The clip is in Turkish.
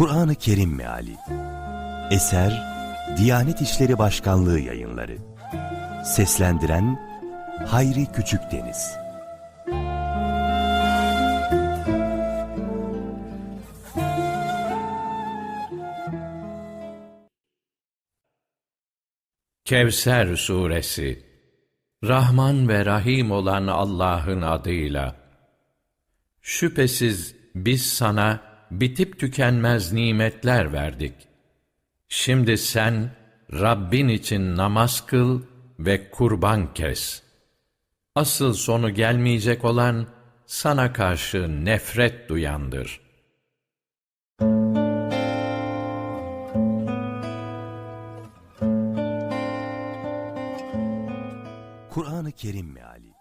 Kur'an-ı Kerim Meali. Eser Diyanet İşleri Başkanlığı Yayınları. Seslendiren Hayri Küçükdeniz Kevser Suresi. Rahman ve Rahim olan Allah'ın adıyla. Şüphesiz biz sana bitip tükenmez nimetler verdik. Şimdi sen Rabbin için namaz kıl ve kurban kes. Asıl sonu gelmeyecek olan sana karşı nefret duyandır.'' Kur'an-ı Kerim Meali